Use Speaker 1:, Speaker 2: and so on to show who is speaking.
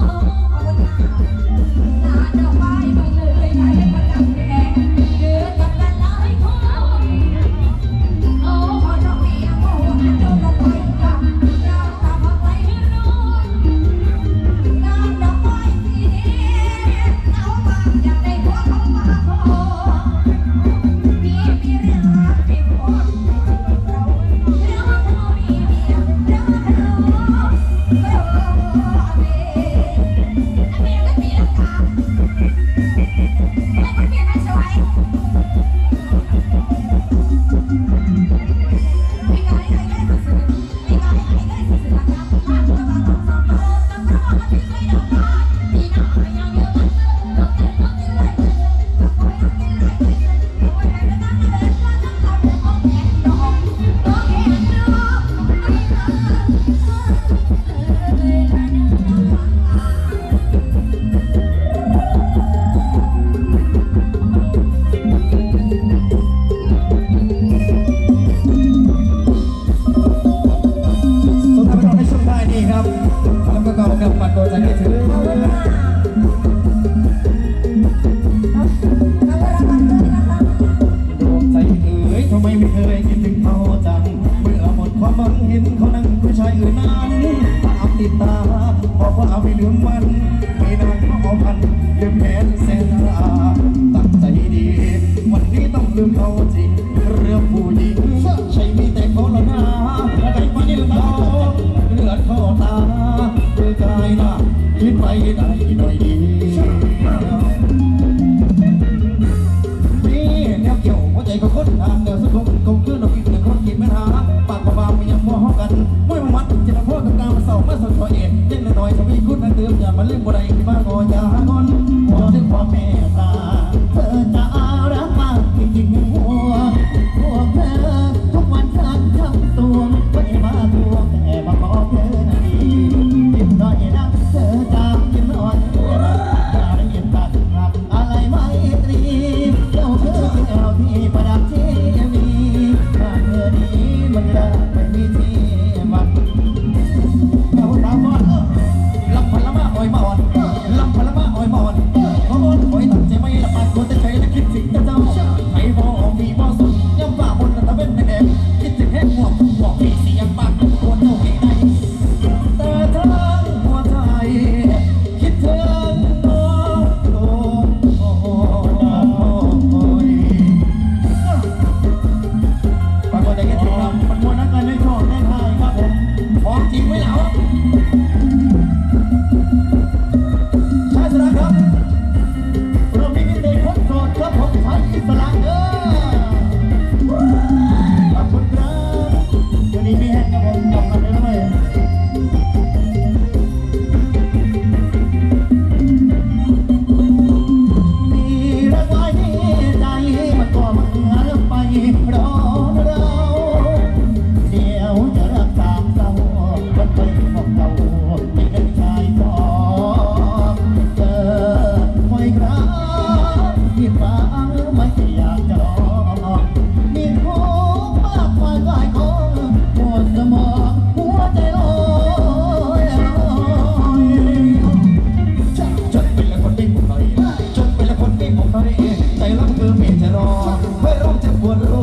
Speaker 1: Oh. ไม่เคยคิดถึงเขาจังเมื่อหมดความหวังเห็นเขานั่งผู้ชายอื่นนั้นตามติดตาบอกว่าไม่ลืมมันไม่นานก็เอาพันลืมแผนเส้นตาตั้งใจดี วันนี้ต้องลืมเขาจริงเรื่องผู้ Quando